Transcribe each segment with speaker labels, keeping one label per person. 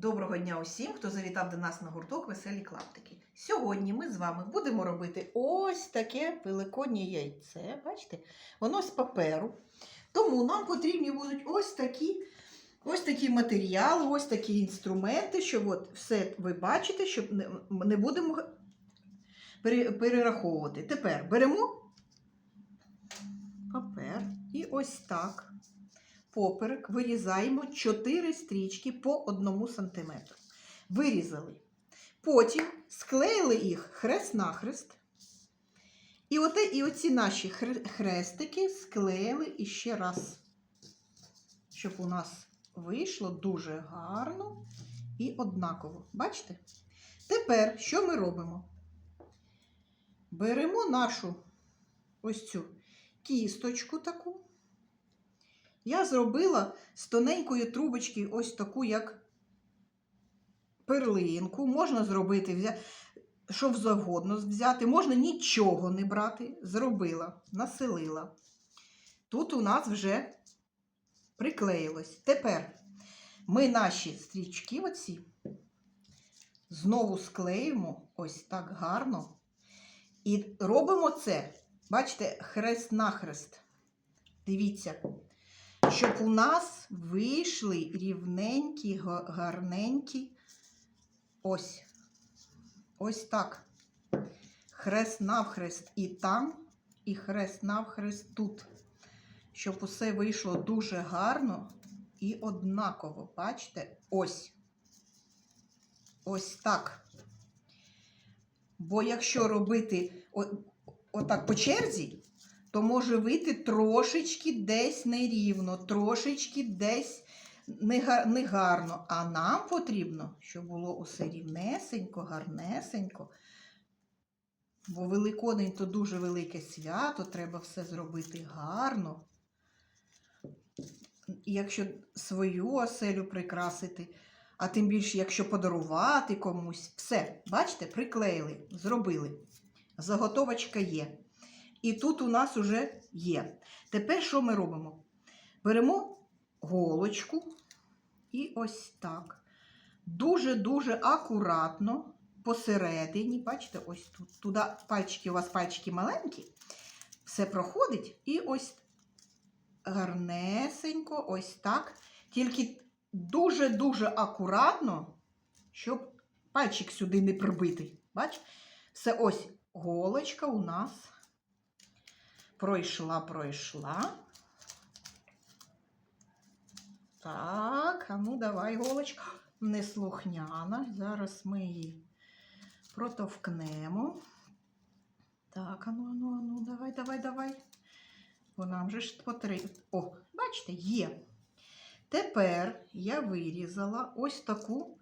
Speaker 1: Доброго дня усім, хто завітав до нас на гурток Веселі клаптики. Сьогодні ми з вами будемо робити ось таке великоднє яйце. Бачите? Воно з паперу. Тому нам потрібні будуть ось такі, ось такі матеріали, ось такі інструменти, щоб от все ви бачите, щоб не, не будемо перераховувати. Тепер беремо папер і ось так поперек вирізаємо 4 стрічки по 1 см. Вирізали. Потім склеїли їх хрест-нахрест. І, оте, і оці наші хрестики склеїли іще раз, щоб у нас вийшло дуже гарно і однаково. Бачите? Тепер що ми робимо? Беремо нашу ось цю кісточку таку. Я зробила з тоненької трубочки ось таку, як перлинку. Можна зробити, що завгодно взяти. Можна нічого не брати. Зробила, населила. Тут у нас вже приклеїлось. Тепер ми наші стрічки оці знову склеїмо ось так гарно. І робимо це, бачите, хрест-нахрест. Дивіться щоб у нас вийшли рівненькі, гарненькі. Ось. Ось так. Хрест навхрест і там, і хрест навхрест тут. Щоб усе вийшло дуже гарно і однаково. Бачите? Ось. Ось так. Бо якщо робити отак по черзі, то може вийти трошечки десь нерівно, трошечки десь негарно. А нам потрібно, щоб було усе рівнесенько, гарнесенько. Бо Великодень то дуже велике свято, треба все зробити гарно. Якщо свою оселю прикрасити, а тим більше, якщо подарувати комусь, все, бачите, приклеїли, зробили. Заготовочка є. І тут у нас уже є. Тепер що ми робимо? Беремо голочку і ось так. Дуже-дуже акуратно посередині, бачите, ось тут. Туди пальчики, у вас пальчики маленькі, все проходить і ось гарнесенько, ось так. Тільки дуже-дуже акуратно, щоб пальчик сюди не прибитий. Бач? Все ось голочка у нас пройшла, пройшла. Так, а ну давай, голочка. Неслухняна. Зараз ми її протовкнемо. Так, ану, ану, ану, давай, давай, давай. Бо нам же ж потрібно. О, бачите, є. Тепер я вирізала ось таку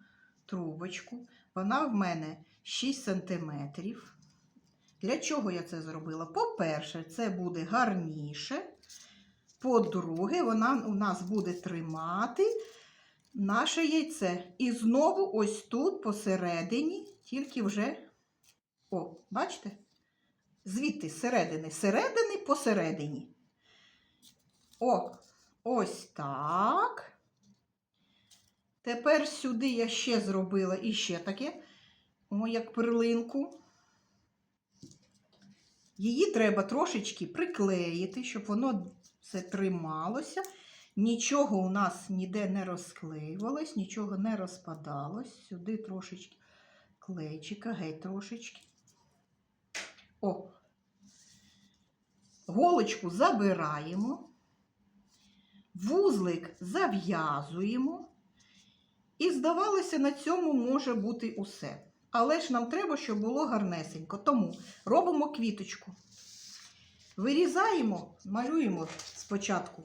Speaker 1: трубочку. Вона в мене 6 сантиметрів. Для чого я це зробила? По-перше, це буде гарніше. По-друге, вона у нас буде тримати наше яйце. І знову ось тут посередині, тільки вже, о, бачите? Звідти середини, середини посередині. О, ось так. Тепер сюди я ще зробила іще таке, о, як перлинку. Її треба трошечки приклеїти, щоб воно все трималося. Нічого у нас ніде не розклеювалось, нічого не розпадалось. Сюди трошечки клейчика, геть трошечки. О. Голочку забираємо, вузлик зав'язуємо. І, здавалося, на цьому може бути усе. Але ж нам треба, щоб було гарнесенько. Тому робимо квіточку. Вирізаємо, малюємо спочатку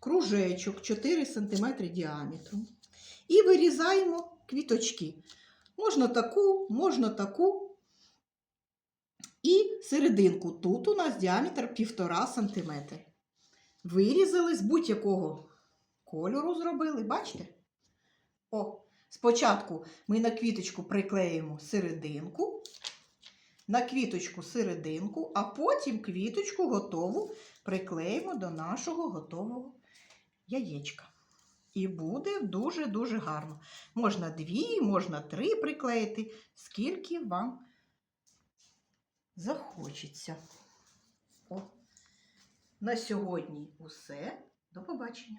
Speaker 1: кружечок 4 см діаметру. І вирізаємо квіточки. Можна таку, можна таку. І серединку. Тут у нас діаметр 1,5 см. Вирізали з будь-якого кольору зробили, бачите? О, спочатку ми на квіточку приклеїмо серединку, на квіточку серединку, а потім квіточку готову приклеїмо до нашого готового яєчка. І буде дуже-дуже гарно. Можна дві, можна три приклеїти, скільки вам захочеться. О. На сьогодні усе. До побачення.